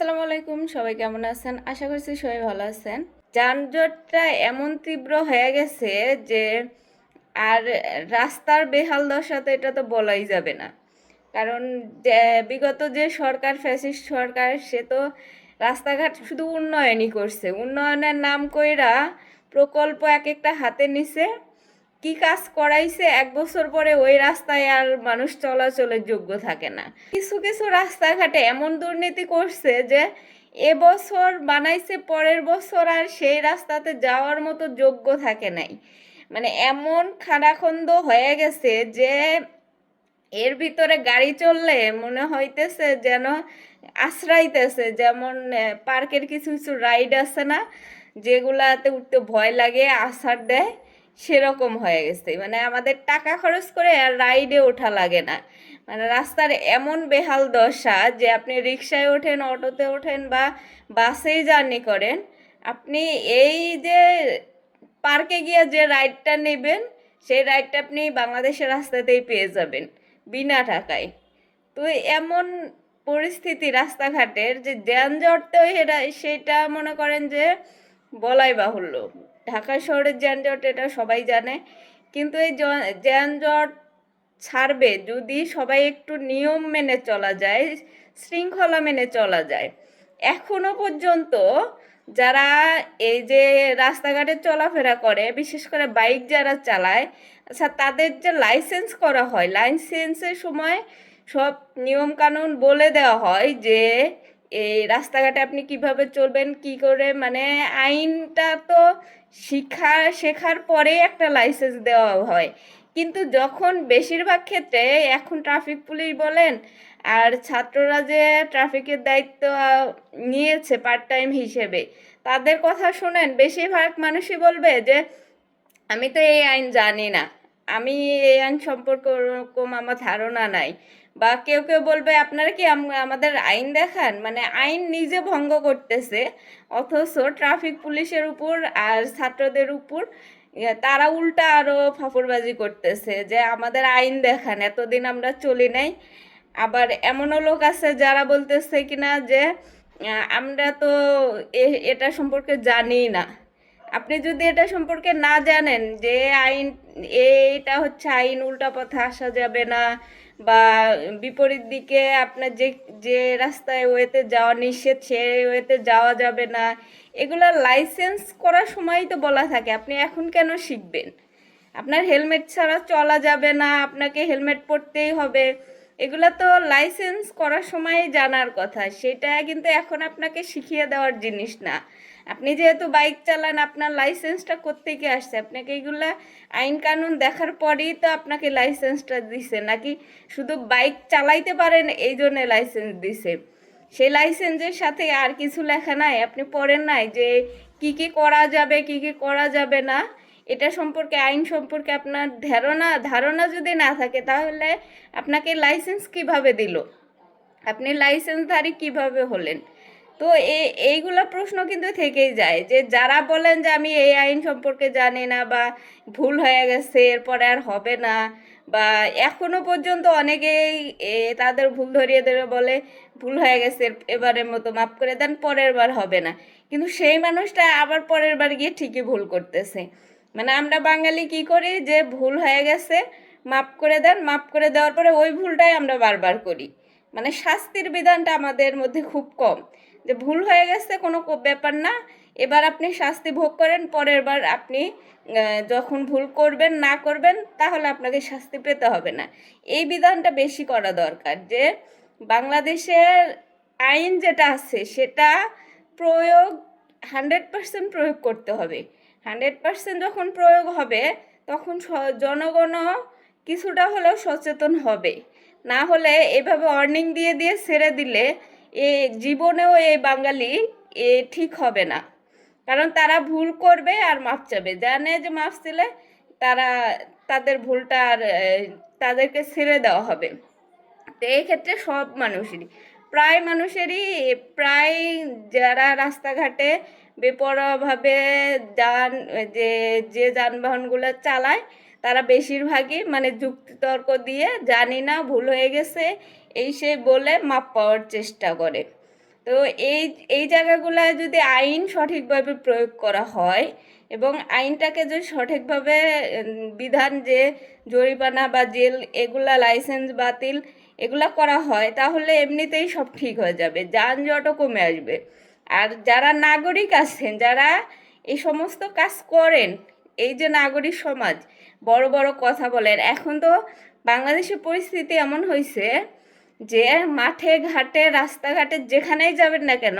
আসসালামু আলাইকুম, সবাই কেমন আছেন? আশা করছি সবাই ভালো আছেন। যানজটটা এমন তীব্র হয়ে গেছে যে আর রাস্তার বেহাল দশা তো এটা তো বলাই যাবে না। কারণ বিগত যে সরকার, ফ্যাসিস্ট সরকার, সে তো রাস্তাঘাট শুধু উন্নয়নই করছে। উন্নয়নের নাম কইরা প্রকল্প এক একটা হাতে নিছে। কি কাজ করাইছে এক বছর পরে ওই রাস্তায় আর মানুষ চলাচলের যোগ্য থাকে না। কিছু কিছু রাস্তাঘাটে এমন দুর্নীতি করছে যে এবছর বানাইছে, পরের বছর আর সেই রাস্তাতে যাওয়ার মতো যোগ্য থাকে নাই। মানে এমন খানাখন্দ হয়ে গেছে যে এর ভিতরে গাড়ি চললে মনে হইতেছে যেন আশ্রাইতেছে। যেমন পার্কের কিছু কিছু রাইড আছে না, যেগুলাতে উঠতে ভয় লাগে আসার দেয়। সেরকম হয়ে গেছে। মানে আমাদের টাকা খরচ করে আর রাইডে ওঠা লাগে না। মানে রাস্তার এমন বেহাল দশা যে আপনি রিক্সায় ওঠেন, অটোতে ওঠেন বা বাসেই জার্নি করেন, আপনি এই যে পার্কে গিয়ে যে রাইডটা নেবেন, সেই রাইডটা আপনি বাংলাদেশের রাস্তাতেই পেয়ে যাবেন, বিনা টাকায়। তো এমন পরিস্থিতি রাস্তাঘাটের যে যানজট তো সেটা মনে করেন যে বলাই বাহুল্য। ঢাকা শহরের যানজট এটা সবাই জানে। কিন্তু এই যানজট ছাড়বে যদি সবাই একটু নিয়ম মেনে চলা যায়, শৃঙ্খলা মেনে চলা যায়। এখনও পর্যন্ত যারা এই যে রাস্তাঘাটে চলাফেরা করে, বিশেষ করে বাইক যারা চালায় আচ্ছা তাদের যে লাইসেন্স করা হয়, লাইসেন্সের সময় সব নিয়মকানুন বলে দেওয়া হয় যে এই রাস্তাঘাটে আপনি কীভাবে চলবেন, কি করে মানে আইনটা তো শিক্ষা শেখার পরে একটা লাইসেন্স দেওয়া হয়। কিন্তু যখন বেশিরভাগ ক্ষেত্রে এখন ট্রাফিক পুলিশ বলেন, আর ছাত্ররা যে ট্রাফিকের দায়িত্ব নিয়েছে পার্ট টাইম হিসেবে, তাদের কথা শোনেন, বেশিরভাগ মানুষই বলবে যে, আমি তো এই আইন জানি না। আমি এই আইন সম্পর্কে ওরকম আমার ধারণা নাই। বা কেউ কেউ বলবে, আপনারা কি আমাদের আইন দেখান? মানে আইন নিজে ভঙ্গ করতেছে, অথচ ট্রাফিক পুলিশের উপর আর ছাত্রদের উপর তারা উল্টা আরও ফাফরবাজি করতেছে যে, আমাদের আইন দেখান, এতদিন আমরা চলি নাই। আবার এমনও লোক আছে যারা বলতেছে কিনা যে আমরা তো এটা সম্পর্কে জানি না। আপনি যদি এটা সম্পর্কে না জানেন যে, আইন এইটা হচ্ছে আইন, উল্টা পথে আসা যাবে না। বা বিপরীত দিকে আপনার যে যে রাস্তায় ওয়েতে যাওয়া নিষেধ, সে ওয়েতে যাওয়া যাবে না। এগুলো লাইসেন্স করার সময়ই তো বলা থাকে। আপনি এখন কেন শিখবেন? আপনার হেলমেট ছাড়া চলা যাবে না, আপনাকে হেলমেট পরতেই হবে। এগুলো তো লাইসেন্স করার সময় জানার কথা। সেটা কিন্তু এখন আপনাকে শিখিয়ে দেওয়ার জিনিস না। আপনি যেহেতু বাইক চালান, আপনার লাইসেন্সটা কোত্থেকে আসছে? আপনাকে এগুলা আইন কানুন দেখার পরেই তো আপনাকে লাইসেন্সটা দিছে। নাকি শুধু বাইক চালাইতে পারেন, এই জন্যে লাইসেন্স দিছে? সেই লাইসেন্সের সাথে আর কিছু লেখা নাই? আপনি পড়েন নাই যে কি কি করা যাবে, কি কি করা যাবে না? এটা সম্পর্কে, আইন সম্পর্কে আপনার ধারণা ধারণা যদি না থাকে, তাহলে আপনাকে লাইসেন্স কীভাবে দিল? আপনি লাইসেন্সধারী কীভাবে হলেন? তো এই এইগুলো প্রশ্ন কিন্তু থেকেই যায় যে যারা বলেন যে আমি এই আইন সম্পর্কে জানি না বা ভুল হয়ে গেছে, এরপরে আর হবে না বা এখনও পর্যন্ত অনেকেই তাদের ভুল ধরিয়ে ধরে বলে ভুল হয়ে গেছে এবারের মতো মাফ করে দেন, পরের বার হবে না। কিন্তু সেই মানুষটা আবার পরের বার গিয়ে ঠিকই ভুল করতেছে। মানে আমরা বাঙালি কি করি যে ভুল হয়ে গেছে, মাফ করে দেন, মাফ করে দেওয়ার পরে ওই ভুলটাই আমরা বারবার করি। মানে শাস্তির বিধানটা আমাদের মধ্যে খুব কম। যে ভুল হয়ে গেছে, কোনো ব্যাপার না। এবার আপনি শাস্তি ভোগ করেন, পরের বার আপনি যখন ভুল করবেন, না করবেন, তাহলে আপনাকে শাস্তি পেতে হবে না। এই বিধানটা বেশি করা দরকার যে, বাংলাদেশের আইন যেটা আছে, সেটা প্রয়োগ, হান্ড্রেড পার্সেন্ট প্রয়োগ করতে হবে। হান্ড্রেড পার্সেন্ট যখন প্রয়োগ হবে, তখন জনগণও কিছুটা হলেও সচেতন হবে। না হলে এভাবে ওয়ার্নিং দিয়ে দিয়ে ছেড়ে দিলে এ জীবনেও এই বাঙালি এ ঠিক হবে না। কারণ তারা ভুল করবে আর মাপ চাবে। জানে যে মাপ ছিলে তারা তাদের ভুলটা আর তাদেরকে ছেড়ে দেওয়া হবে। তো এই ক্ষেত্রে সব মানুষেরই, প্রায় মানুষেরই, প্রায় যারা রাস্তাঘাটে বেপরোয়াভাবে যান, যে যে যানবাহনগুলো চালায় তারা বেশিরভাগই মানে যুক্তিতর্ক দিয়ে জানি না, ভুল হয়ে গেছে, এই সে বলে মাপ পাওয়ার চেষ্টা করে। তো এই এই জায়গাগুলোয় যদি আইন সঠিকভাবে প্রয়োগ করা হয় এবং আইনটাকে যদি সঠিকভাবে বিধান যে জরিমানা বা জেল এগুলা লাইসেন্স বাতিল এগুলা করা হয়, তাহলে এমনিতেই সব ঠিক হয়ে যাবে, যানজটও কমে আসবে। আর যারা নাগরিক আছেন, যারা এই সমস্ত কাজ করেন এই যে নাগরিক সমাজ, বড় বড় কথা বলেন। এখন তো বাংলাদেশের পরিস্থিতি এমন হয়েছে যে মাঠে, ঘাটে, রাস্তাঘাটে যেখানেই যাবেন না কেন,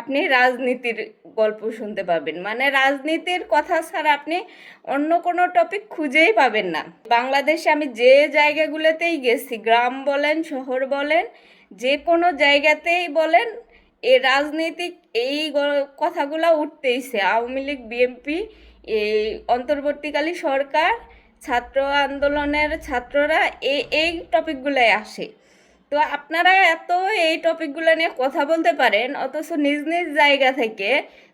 আপনি রাজনীতির গল্প শুনতে পাবেন। মানে রাজনীতির কথা ছাড়া আপনি অন্য কোনো টপিক খুঁজেই পাবেন না। বাংলাদেশে আমি যে জায়গাগুলোতেই গেছি, গ্রাম বলেন, শহর বলেন যে কোনো জায়গাতেই বলেন এই রাজনৈতিক এই কথাগুলো উঠতেইছে। আওয়ামী লীগ, বিএনপি এই অন্তর্বর্তীকালী সরকার ছাত্র আন্দোলনের ছাত্ররা এই এই টপিকগুলোয় আসে। তো আপনারা এত এই টপিকগুলো নিয়ে কথা বলতে পারেন, অথচ নিজ নিজ জায়গা থেকে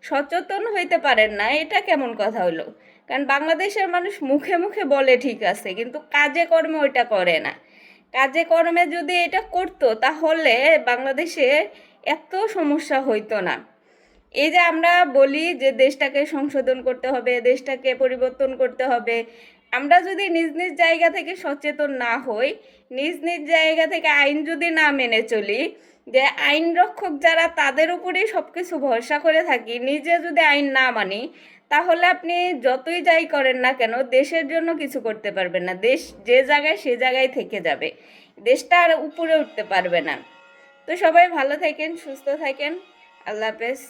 সচেতন হইতে পারেন না, এটা কেমন কথা হলো? কারণ বাংলাদেশের মানুষ মুখে মুখে বলে ঠিক আছে, কিন্তু কাজে কর্মে ওইটা করে না। কাজে কর্মে যদি এটা করতো, তাহলে বাংলাদেশে এত সমস্যা হইতো না। এই যে আমরা বলি যে দেশটাকে সংশোধন করতে হবে, দেশটাকে পরিবর্তন করতে হবে, আমরা যদি নিজ নিজ জায়গা থেকে সচেতন না হই, নিজ নিজ জায়গা থেকে আইন যদি না মেনে চলি, যে আইন রক্ষক যারা তাদের উপরেই সব কিছু ভরসা করে থাকি, নিজে যদি আইন না মানি, তাহলে আপনি যতই যাই করেন না কেন, দেশের জন্য কিছু করতে পারবেন না। দেশ যে জায়গায় সে জায়গায় থেকে যাবে। দেশটা আর উপরে উঠতে পারবে না। তো সবাই ভালো থাকেন, সুস্থ থাকেন। আল্লাহ হাফেজ।